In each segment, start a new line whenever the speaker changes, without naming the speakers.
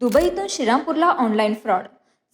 दुबईतून श्रीरामपूरला online fraud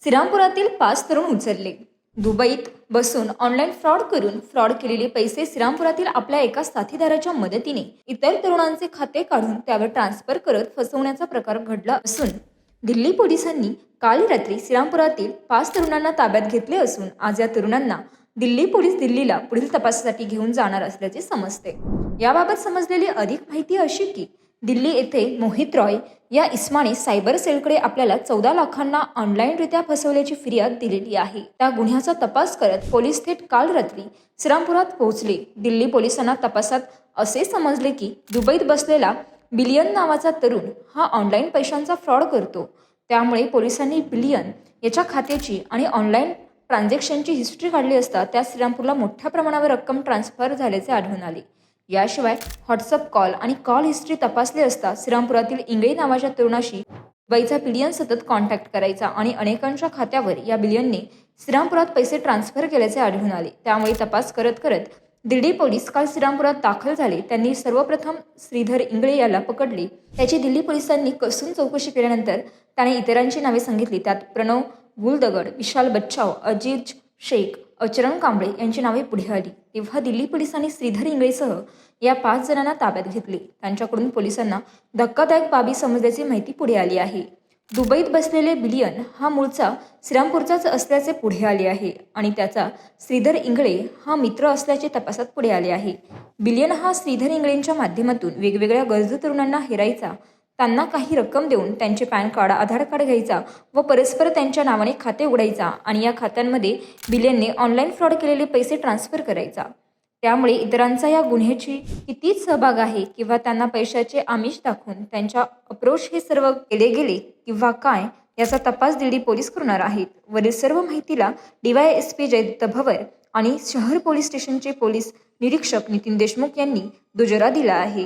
श्रीरामपुरातील पाच तरुण उचलले. दुबईत बसून ऑनलाईन फ्रॉड करून फ्रॉड केलेले पैसे श्रीरामपुरातील आपल्या एका साथीदाराच्या मदतीने इतर तरुणांचे खाते काढून त्यावर ट्रान्सफर करत फसवण्याचा प्रकार घडला असून दिल्ली पोलिसांनी काल रात्री श्रीरामपुरातील पाच तरुणांना ताब्यात घेतले असून आज या तरुणांना दिल्ली पोलीस दिल्लीला पुढील तपासासाठी घेऊन जाणार असल्याचे समजते. याबाबत समजलेली अधिक माहिती अशी की दिल्ली येथे मोहित रॉय या इस्माने सायबर सेलकडे आपल्याला चौदा लाखांना ऑनलाईनरित्या फसवल्याची फिर्याद दिलेली आहे. त्या गुन्ह्याचा तपास करत पोलीस थेट काल रात्री श्रीरामपुरात पोहोचले. दिल्ली पोलिसांना तपासात असे समजले की दुबईत बसलेला बिलियन नावाचा तरुण हा ऑनलाईन पैशांचा फ्रॉड करतो. त्यामुळे पोलिसांनी बिलियन याच्या खात्याची आणि ऑनलाईन ट्रान्झॅक्शनची हिस्ट्री काढली असता त्या श्रीरामपूरला मोठ्या प्रमाणावर रक्कम ट्रान्सफर झाल्याचे आढळून आले. याशिवाय व्हॉट्सअप कॉल आणि कॉल हिस्ट्री तपासली असता श्रीरामपुरातील इंगळे नावाच्या तरुणाशी दुबईचा बिलियन सतत कॉन्टॅक्ट करायचा आणि अनेकांच्या खात्यावर या बिलियनने श्रीरामपुरात पैसे ट्रान्सफर केल्याचे आढळून आले. त्यामुळे तपास करत करत दिल्ली पोलीस काल श्रीरामपुरात दाखल झाले. त्यांनी सर्वप्रथम श्रीधर इंगळे याला पकडले. त्याची दिल्ली पोलिसांनी कसून चौकशी केल्यानंतर त्याने इतरांची नावे सांगितली. त्यात प्रणव गुलदगड विशाल बच्चाव अजिज शेख अचरण कांबळे यांची नावे पुढे आली. तेव्हा दिल्ली पोलिसांनी श्रीधर इंगळेसह या पाच जणांना ताब्यात घेतले. त्यांच्याकडून पोलिसांना धक्कादायक बाबी समजल्याची माहिती पुढे आली आहे. दुबईत बसलेले बिलियन हा मूळचा श्रीरामपूरचाच असल्याचे पुढे आले आहे आणि त्याचा श्रीधर इंगळे हा मित्र असल्याचे तपासात पुढे आले आहे. बिलियन हा श्रीधर इंगळेंच्या माध्यमातून वेगवेगळ्या गरजू तरुणांना हेरायचा त्यांना काही रक्कम देऊन त्यांचे पॅन कार्ड आधार कार्ड घ्यायचा व परस्पर त्यांच्या नावाने खाते उघडायचा आणि या खात्यांमध्ये बिलियनने ऑनलाईन फ्रॉड केलेले पैसे ट्रान्सफर करायचा. त्यामुळे इतरांचा या गुन्ह्याची कितीच सहभाग आहे किंवा त्यांना पैशाचे आमिष दाखवून त्यांच्या अप्रोच हे सर्व केले गेले किंवा काय याचा तपास दिल्ली पोलीस करणार आहेत. वरील सर्व माहितीला DY S P Jaydatt Bhavar आणि शहर पोलीस स्टेशनचे पोलीस निरीक्षक नितीन देशमुख यांनी दुजोरा दिला आहे.